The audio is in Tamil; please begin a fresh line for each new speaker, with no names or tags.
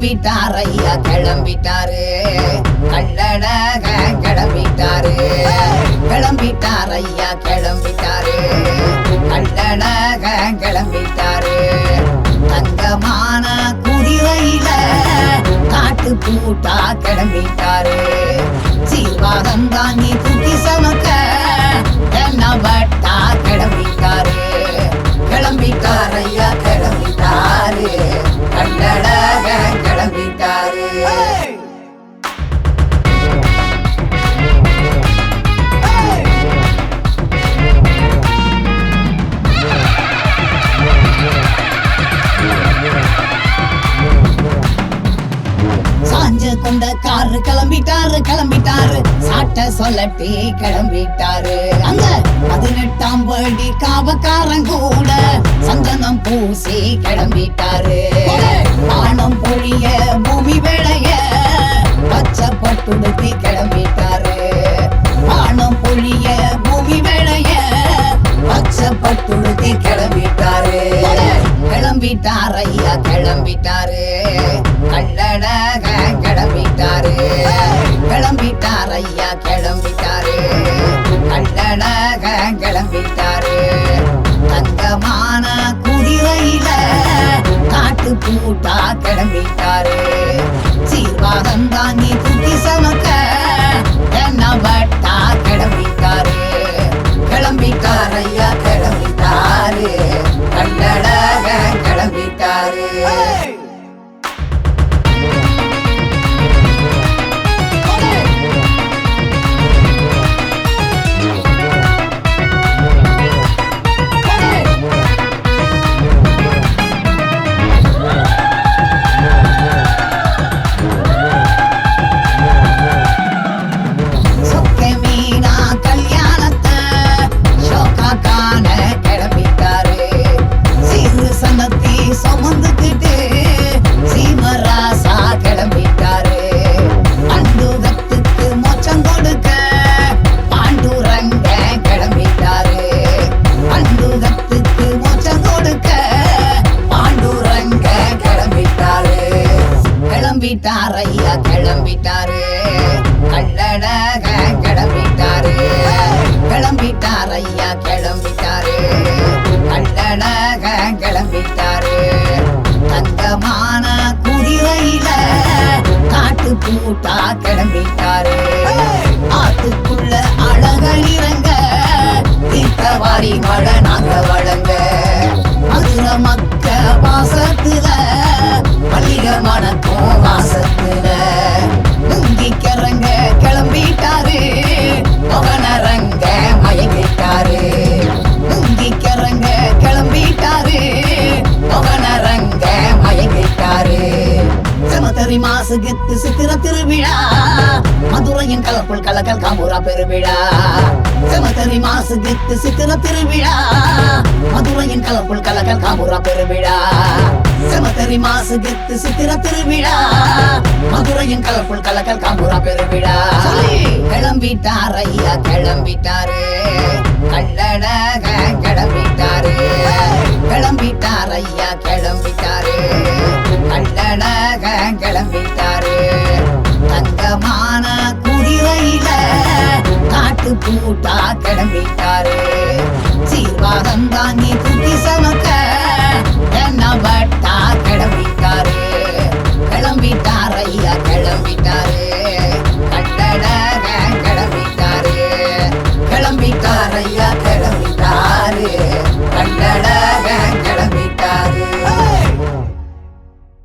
கிளம்பிட்டாரு கல்லடக கிளம்பிட்டாரு. கிளம்பிட்டார். ஐயா கிளம்பிட்டாரு. கல்லடக கிளம்பிட்டாரு. தங்கமான குதிரையில காட்டு பூட்டா கிளம்பிட்டாரு. சொல்லட்டி கிளம்பிட்டாரு அங்க பதினெட்டாம் படி காவக்காரன் கூட சந்தனம் பூசி கிளம்பிட்டாரு. வானம் பொழிய பூமி வேளைய பச்சைப்பட்டுடுத்தி கிளம்பிட்டாரு. வானம் பொழிய பூமி வேளைய பச்சப்பட்டுடுத்தி கிளம்பிட்டாரு. கிளம்பிட்டார் ஐயா கிளம்பிட்டாரு. கல்லட பூட்டா கிளம்பிட்டாரு சீர்வாகம் தாங்கி கிளம்பிட்டார் ஐயா கிளம்பிட்டாரு. கல்லடக கிளம்பிட்டாரு. கிளம்பிட்டார் ஐயா கிளம்பிட்டாரு. கல்லடக கிளம்பிட்டாரு. தங்கமான குதிரையில காட்டு பூட்டா செமத்தரி சித்திர திருவிழா. மதுரையின் கலப்புள் கலக்கல் காமூரா பெருவிழா. செமத்தறி மாசுகித்து சித்திர திருவிழா. மதுரையின் கலப்புள் கலக்கல் காமூரா பெருவிழா. செமத்தறி மாசுகித்து சித்திர திருவிழா. மதுரையின் கலப்புள் கலக்கல் காமூரா பெருவிழா. கிளம்பிட்டார் ஐயா கிளம்பிட்டாரு. கல்லடக கூட்டா கிளம்பிட்டாரு சீர்வாகம் தான்